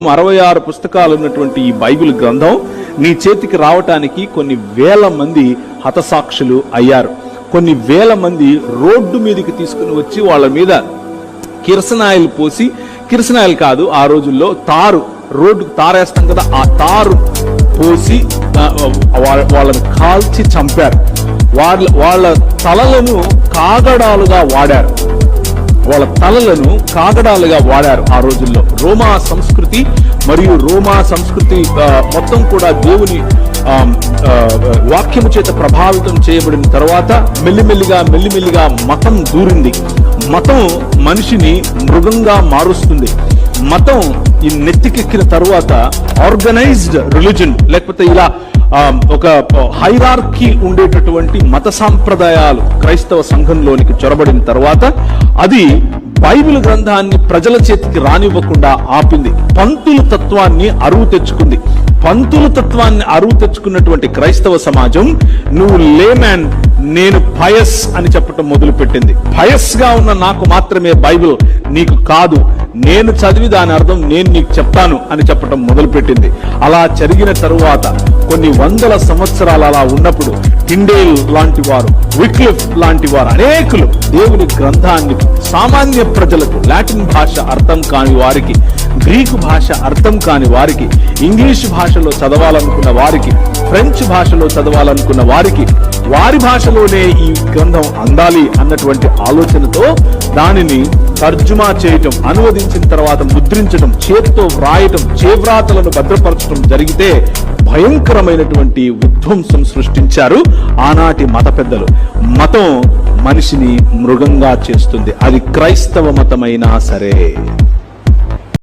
అరవై ఆరు పుస్తకాలు ఉన్నటువంటి ఈ బైబిల్ గ్రంథం నీ చేతికి రావటానికి కొన్ని వేల మంది హతసాక్షులు అయ్యారు. కొన్ని వేల మంది రోడ్డు మీదకి తీసుకుని వచ్చి వాళ్ళ మీద కిరసనాయిల్ పోసి కిరసనాయిల్ కాదు ఆ రోజుల్లో తారు రోడ్డు తారేస్తాం కదా ఆ తారు పోసి వాళ్ళని కాల్చి చంపారు. వాళ్ళ వాళ్ళ తలలను కాగడాలుగా వాడారు. వాళ్ళ తలలను కాగడాలుగా వాడారు ఆ రోజుల్లో. రోమా సంస్కృతి మరియు రోమా సంస్కృతి మొత్తం కూడా దేవుని వాక్యము చేత ప్రభావితం చేయబడిన తర్వాత మెల్లిమెల్లిగా మెల్లిమెల్లిగా మతం దూరింది. మతం మనిషిని మృగంగా మారుస్తుంది. మతం ఈ నెత్తికెక్కిన తర్వాత ఆర్గనైజ్డ్ రిలీజన్ లేకపోతే ఇలా ఒక హైరార్కీ ఉండేటటువంటి మత సాంప్రదాయాలు క్రైస్తవ సంఘంలోనికి చొరబడిన తర్వాత అది బైబిల్ గ్రంథాన్ని ప్రజల చేతికి రానివ్వకుండా ఆపింది. పంతుల తత్వాన్ని అరువు తెచ్చుకుంది. పంతుల తత్వాన్ని అరువు తెచ్చుకున్నటువంటి క్రైస్తవ సమాజం నువ్వు లేమ్యాన్ నేను పయస్ అని చెప్పటం మొదలు పెట్టింది పయస్గా ఉన్న నాకు మాత్రమే బైబిల్ నీకు కాదు. నేను చదివి దాని అర్థం నేను నీకు చెప్తాను అని చెప్పటం మొదలుపెట్టింది. అలా జరిగిన తరువాత కొన్ని వందల సంవత్సరాలు అలా ఉన్నప్పుడు టిండేల్ లాంటి వారు విక్లిఫ్ లాంటి వారు అనేకులు దేవుని గ్రంథాన్ని సామాన్య ప్రజలకు లాటిన్ భాష అర్థం కాని వారికి గ్రీకు భాష అర్థం కాని వారికి ఇంగ్లీష్ భాష భాషలో చదవాలనుకున్న వారికి ఫ్రెంచ్ భాషలో చదవాలనుకున్న వారికి వారి భాషలోనే ఈ గ్రంథం అందాలి అన్నటువంటి ఆలోచనతో దానిని తర్జుమా చేయటం అనువదించిన తర్వాత ముద్రించడం చేతితో వ్రాయటం చేవ్రాతలను భద్రపరచడం జరిగితే భయంకరమైనటువంటి విధ్వంసం సృష్టించారు ఆనాటి మత పెద్దలు. మతం మనిషిని మృగంగా చేస్తుంది. అది క్రైస్తవ మతమైనా సరే.